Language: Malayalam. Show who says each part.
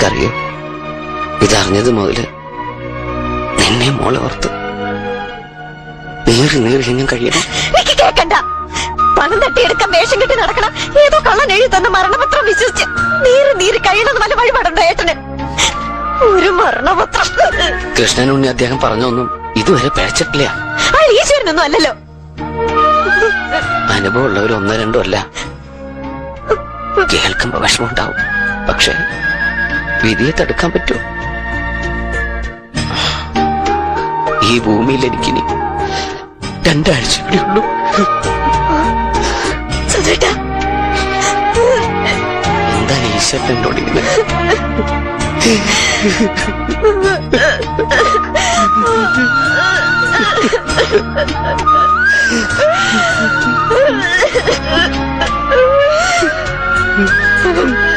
Speaker 1: നിനക്കറിയോ? ഇതറിഞ്ഞത് മുതൽ നിന്നെ മോളെ ഓർത്ത് നീറി നീറി കഴിയണം
Speaker 2: എനിക്ക് കേക്കണ്ട. പണം തട്ടിയെടുക്കാൻ വേഷം കെട്ടി നടക്കണം. ഏതോ കള്ളൻ എഴുതി തന്ന മരണപത്രം വിശ്വസിച്ച് നീര് നീര് കഴിയണമെന്ന് വല്ല വഴിപാടുണ്ടോ ഏട്ടന്. ഒരു മരണപത്രം.
Speaker 1: കൃഷ്ണൻ ഉണ്ണി അദ്ദേഹം പറഞ്ഞൊന്നും ഇതുവരെ പിഴച്ചിട്ടില്ല
Speaker 2: ആ ഈശ്വരനൊന്നും അല്ലല്ലോ.
Speaker 1: അനുഭവമുള്ളവർ ഒന്നോ രണ്ടോ അല്ല. കേൾക്കുമ്പോ വിഷമമുണ്ടാവും. പക്ഷെ വിധിയെ തടുക്കാൻ പറ്റുമോ ഈ ഭൂമിയിൽ എനിക്കിനി രണ്ടാഴ്ച കൂടി ഉള്ളൂ എന്താ ഈശ്വരൻ എന്നോട് ഇങ്ങനെ? my God.